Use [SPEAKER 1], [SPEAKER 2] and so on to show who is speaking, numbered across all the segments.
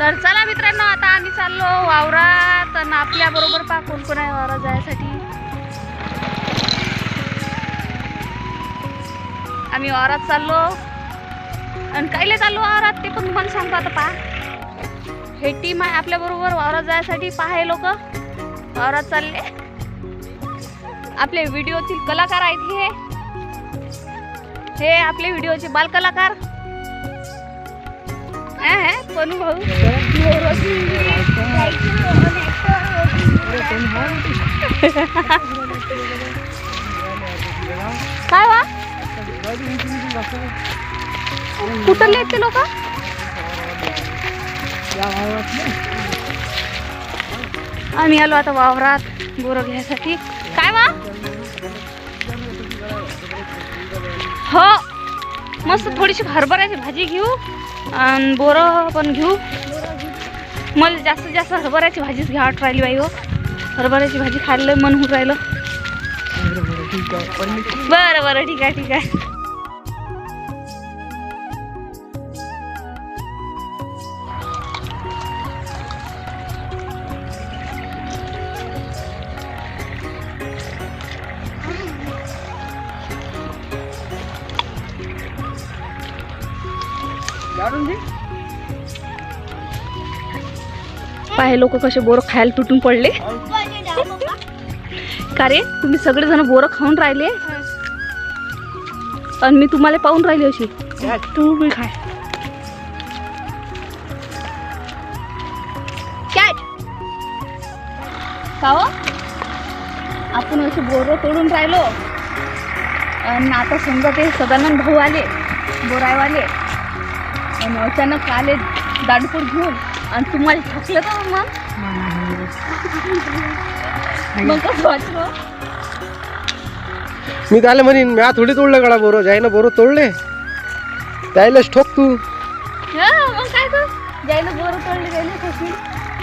[SPEAKER 1] तर चला मित्रांनो आता आम्ही चाललो वावरात आणि आपल्या बरोबर पा कोण कोण आहे वावरात जायसाठी. आम्ही वावरात चाललो. आणि कायले चाललो वावरात ते पण तुम्हाला सांगतो आता पा हे टीम आहे आपल्या बरोबर वावरात जायसाठी. पहा हे लोक. वावरात चालले. आपले व्हिडिओतील कलाकार आहेत हे. हे आपले व्हिडिओचे बालकलाकार. आहे भाऊ काय वा कुठले आहेत ते लोक आम्ही आलो आता वावरात बोरं घ्यायसाठी काय वा? मस्त थोडीशी हरभऱ्याची भाजी घेऊ आणि बोरं पण घेऊ. मला जास्तीत जास्त हरभऱ्याची भाजीच घ्या राहिली बाई हो. हरभऱ्याची भाजी खायला मन होऊन राहिलं. बरं बरं ठीक आहे ठीक आहे. पाहे लोक कसे बोरं खायला तुटून पडले. का रे तुम्ही सगळेजण बोरं खाऊन राहिले? आणि मी तुम्हाला पाहून राहिली अशी. तू बी खाय काय का हो? आपण असे बोरं तोडून राहिलो. आणि आता समजा ते सदानंद भाऊ आले बोरायवाले आणि अचानक आले दांडपूर घेऊन आणि तुम्हाला ठाकलं का मग? मग? कसं वाटलं?
[SPEAKER 2] मी त्याला म्हणीन मी आज थोडी तोडलं गळा बोरो जाईना बोरो तोडले त्यालाच ठोक तू.
[SPEAKER 1] हा, मग काय तर? जायला बोरं तोडले जायला कशी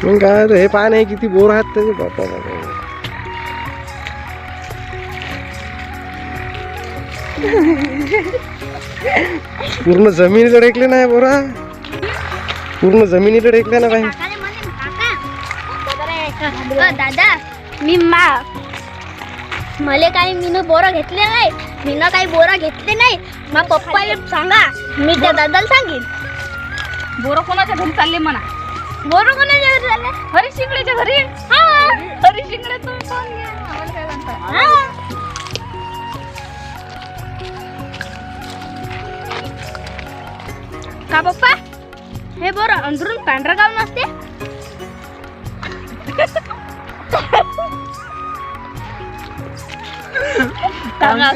[SPEAKER 2] मग काय तर हे पाय नाही किती बोर आहेत त्याचे. बापा बापा. पूर्ण जमिनीकडे टेकले नाही बोरा. पूर्ण जमिनीकडे टेकले ना काही
[SPEAKER 3] दादा मी मा मले काही मीनं बोरं घेतले नाही मीनं काही बोरं घेतले नाही. मा पप्पाला सांगा मी त्या दादाला सांगेन.
[SPEAKER 1] बोरं कोणाच्या घरी चालले म्हणा?
[SPEAKER 3] बोरं कोणाच्या घरी झाले अंदरून पांढरं गाव नसते.
[SPEAKER 1] सांगा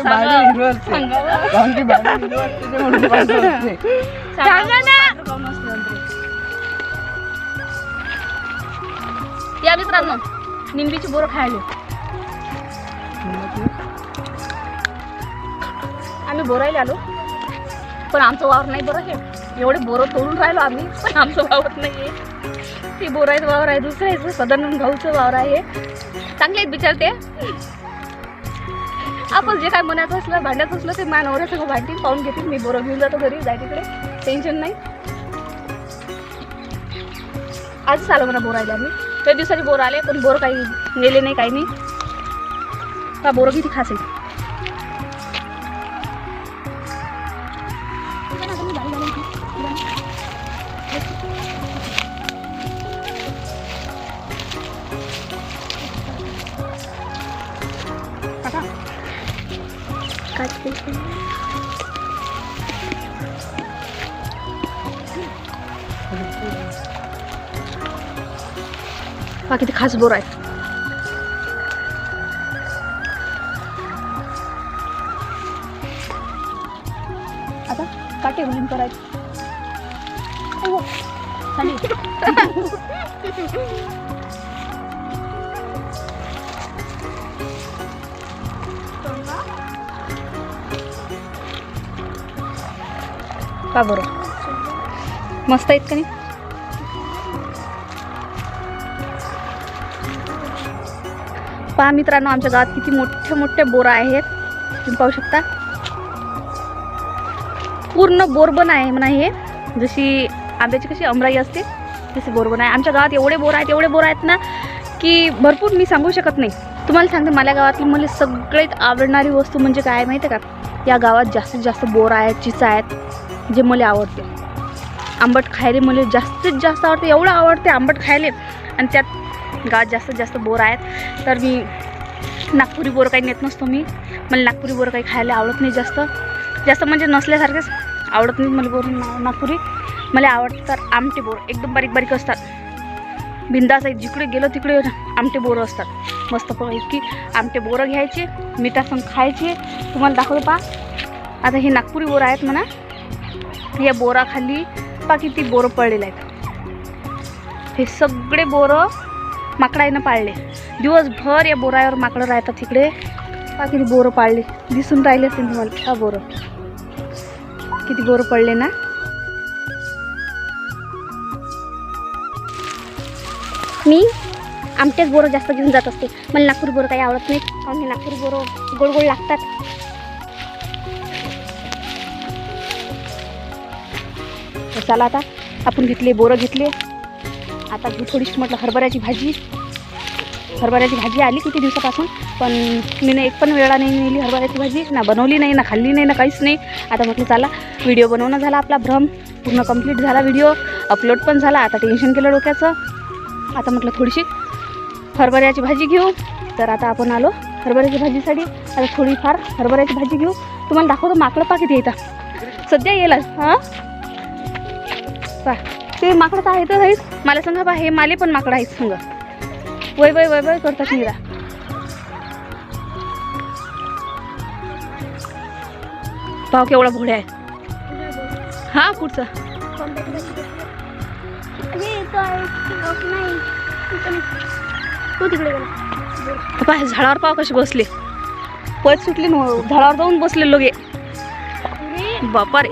[SPEAKER 1] या मित्रांनो निंबीची बोरं खायला. आम्ही बोरायला आलो. पण आमचं वावर नाही बरं हे. एवढे बोरं तोडून राहिलो आम्ही पण आमचं वावर नाही आहे ते बोरायचं वावर आहे दुसरं आहे सदानंद भाऊचं वावर आहे. चांगले आहेत बिचार ते. आपण जे काय म्हणायचं असलं भांड्यात असलं ते मानवर सगळं भांडतील पाहून घेतील. मी बोरं घेऊन जातो घरी जाय तिकडे. टेन्शन नाही. आजच आलो म्हणा बोर आले आम्ही. त्या दिवसाचे बोर आले पण बोर काही नेले नाही काही नाही. का बोरं किती खास आहे हा किती खास बोर आहे आता काटे घालून करायचं. का बरं? मस्त आहेत का नाही? पहा मित्रांनो आमच्या गावात किती मोठ्या मोठ्या बोरा आहेत. तुम्ही पाहू शकता. पूर्ण बोरबन आहे म्हणा हे. जशी आंब्याची कशी अमराई असते तशी बोरबन आहे. आमच्या गावात एवढे बोर आहेत एवढे बोर आहेत ना की भरपूर मी सांगू शकत नाही. तुम्हाला सांगते माझ्या गावातली मला सगळ्यात आवडणारी वस्तू म्हणजे काय माहिती आहे का? या गावात जास्तीत जास्त बोर आहेत चिचा आहेत. जे मला आवडते. आंबट खायले मला जास्तीत जास्त आवडते एवढं आवडते आंबट खायले. आणि त्यात गावात जास्तीत जास्त बोर आहेत. तर मी नागपुरी बोर काही नेत नसतो मी. मला नागपुरी बोर काही खायला आवडत नाही जास्त. जास्त म्हणजे नसल्यासारखेच आवडत नाही मला बोर नागपुरी. मला आवडतात आमटे बोर एकदम बारीक बारीक असतात. बिंदास आहे जिकडे गेलो तिकडे आमटे बोरं असतात. मस्त की आमटे बोरं घ्यायचे मिठासंग खायचे. तुम्हाला दाखवले पा आता हे नागपुरी बोरं आहेत म्हणा. या बोराखाली पा किती बोरं पडलेले आहेत. हे सगळे बोरं माकडाईनं पाळले. दिवसभर या बोरावर माकडं राहतात तिकडे पा किती बोरं पाळले. दिसून राहिले असतील तुम्हाला. हा बोरं. किती बोरं पडले ना.
[SPEAKER 3] मी आमच्याच बोरं जास्त घेऊन जात असते. मला नागपूर बोरं काही आवडत नाही. कारण हे बोरं गोड गोड लागतात.
[SPEAKER 1] तर चला आता. आपण घेतले बोरं घेतले. आता थोडीशी म्हटलं हरभऱ्याची भाजी. हरभऱ्याची भाजी आली किती दिवसापासून पण मी एक पण वेळा नाही नेली हरभऱ्याची भाजी. ना बनवली नाही ना खाल्ली नाही ना काहीच नाही. आता म्हटलं चला व्हिडिओ बनवणं झाला आपला भ्रम. पूर्ण कंप्लीट झाला व्हिडिओ अपलोड पण झाला. आता टेन्शन केलं डोक्याचं. आता म्हटलं थोडीशी हरभऱ्याची भाजी घेऊ. तर आता आपण आलो हरभऱ्याची भाजीसाठी. आता थोडीफार हरभऱ्याची भाजी घेऊ. तुम्हाला दाखवतो माकडं पा किती येतात सध्या येईल. हां? पा ते माकडं तर आहेतच आहेच मला सांगा बा हे माले पण माकडं आहेत सांगा. वय वय वय वय करतात निरा. पाव केवढा भोड्या आहे. हा पुढचा.
[SPEAKER 3] तू तिकडे गेला.
[SPEAKER 1] पा झाडावर पाव कसे बसले? पळत सुटले ना झाडावर जाऊन बसले लोगे बापा रे.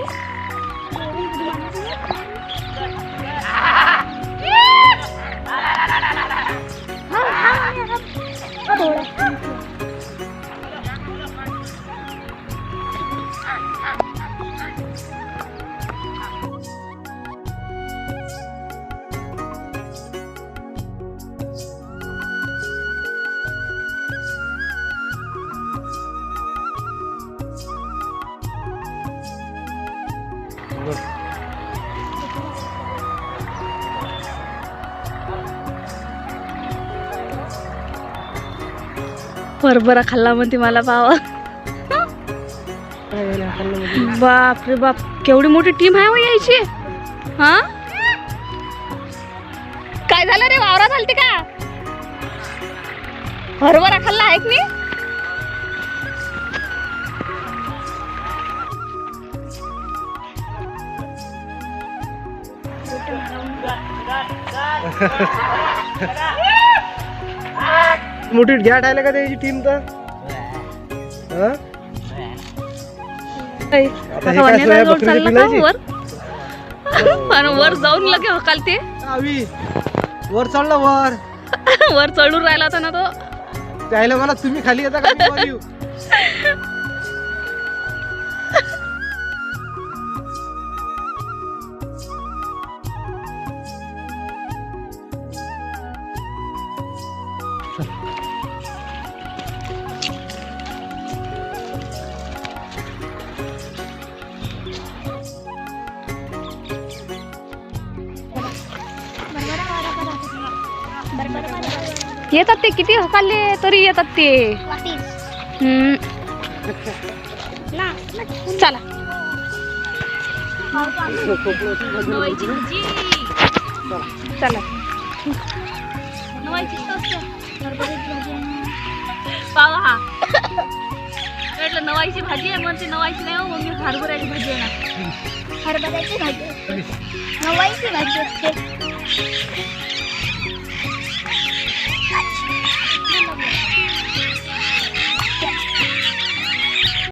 [SPEAKER 1] Yes! हरभरा खाल्ला म्हणते मला पावा बाप रे बाप केवढी मोठी टीम आहे हो यायची. हा? काय झालं रे वावरा आलते का? हरभरा खाल्ला आहे मी
[SPEAKER 2] मोठी घ्या टायला का त्याची टीम तर हा?
[SPEAKER 1] ऐ,
[SPEAKER 2] आता हे
[SPEAKER 1] आता
[SPEAKER 2] काय
[SPEAKER 1] वनेरा
[SPEAKER 2] सोया
[SPEAKER 1] रोड
[SPEAKER 2] बकरीची
[SPEAKER 1] चालला का
[SPEAKER 2] पिलायची?
[SPEAKER 1] वर? आणि वर जाऊन लगे हकालते
[SPEAKER 2] आवी वर चढला वर.
[SPEAKER 1] वर चढून राहिला होता ना तो.
[SPEAKER 2] त्याला मला तुम्ही खाली येता का? मी वर येऊ?
[SPEAKER 1] येतात ते किती हकालले तरी येतात ते. हम्म, चला. चला. पाव हा. म्हटलं नवाईची भाजी आहे म्हणते नवाईची नाही हो मग मी हरभऱ्याची भाजी आहे ना.
[SPEAKER 3] हरभऱ्याची भाजी नवाईची भाजी असते.